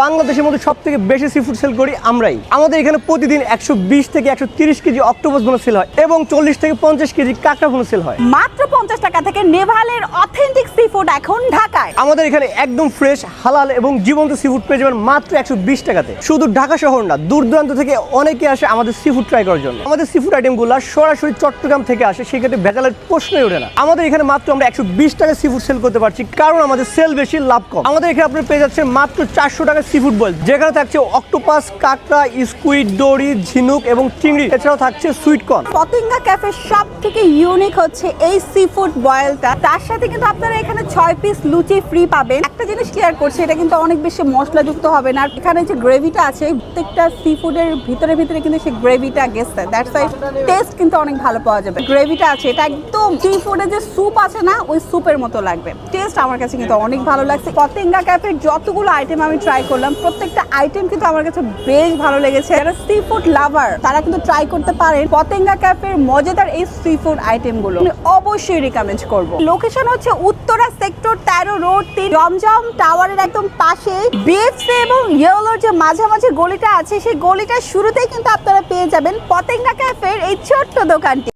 বাংলাদেশের মধ্যে সব থেকে বেশি সি ফুড সেল করি আমরাই। আমাদের এখানে প্রতিদিন একশো বিশ থেকে একশো তিরিশ কেজি অক্টোপাস বোনা সেল হয় এবং চল্লিশ থেকে পঞ্চাশ কেজি কাঁকড়া বোনা সেল হয়। মাত্র পঞ্চাশ টাকা থেকে নেভালের অথেন্টিক সি ফুড এখন ঢাকায়। আমাদের এখানে একদম ফ্রেশ হালাল এবং জীবন্ত সি ফুড পেয়ে যাবেন মাত্র একশো বিশ টাকাতে। শুধু ঢাকা শহর না দূর দূরান্ত থেকে অনেকে আসে আমাদের সি ফুড ট্রাই করার জন্য। আমাদের সি ফুড আইটেমগুলো সরাসরি চট্টগ্রাম থেকে আসে সেক্ষেত্রে ভেজালের প্রশ্নই ওঠে না। আমাদের এখানে মাত্র আমরা একশো বিশ টাকা সি ফুড সেল করতে পারছি কারণ আমাদের সেল বেশি লাভ কম। আমাদের এখানে আপনি পেয়ে যাচ্ছেন মাত্র চারশো টাকা সি ফুড বয়েল যেখানে থাকছে অক্টোপাস, কাঁকড়া, স্কুইড, দড়ি, ঝিনুক এবং চিংড়ি। এছাড়াও থাকছে সুইট কর্ন পতেঙ্গা ক্যাফে সব থেকে ইউনিক হচ্ছে এই সি ফুড বয়েলটা তার সাথে কিন্তু আপনারা এখানে ছয় পিস লুচি ফ্রি পাবেন। একটা জিনিস ক্লিয়ার করছে, এটা কিন্তু অনেক বেশি মশলাযুক্ত হবে না। আর এখানে যে গ্রেভিটা আছে, প্রত্যেকটা সি ফুডের ভিতরে ভিতরে কিন্তু সেই গ্রেভিটা গেছে দ্যাটস ওয়াই টেস্ট কিন্তু অনেক ভালো পাওয়া যাবে। গ্রেভিটা আছে, এটা একদম সি ফুডের যে স্যুপ আছে না, ওই স্যুপের মতো লাগবে। টেস্ট আমার কাছে কিন্তু অনেক ভালো লাগছে। পতেঙ্গা ক্যাফের যতগুলো আইটেম আমি ট্রাই করলাম। প্রত্যেকটা আইটেম কিন্তু আমার কাছে বেশ ভালো লেগেছে। যারা সি ফুড লাভার তারা কিন্তু ট্রাই করতে পারেন পতেঙ্গা ক্যাফের মজাদার এই সি ফুড আইটেমগুলো আমি অবশ্যই রিকমেন্ড করব। লোকেশন হচ্ছে উত্তরা সেক্টর তেরো রোড তিন, জমজম টাওয়ারের একদম পাশে। বিএফসি এবং ইয়েলোর যে মাঝামাঝি গলিটা আছে, সেই গলিটার শুরুতেই কিন্তু আপনারা পেয়ে যাবেন পতেঙ্গা ক্যাফের এই ছোট্ট দোকানটি।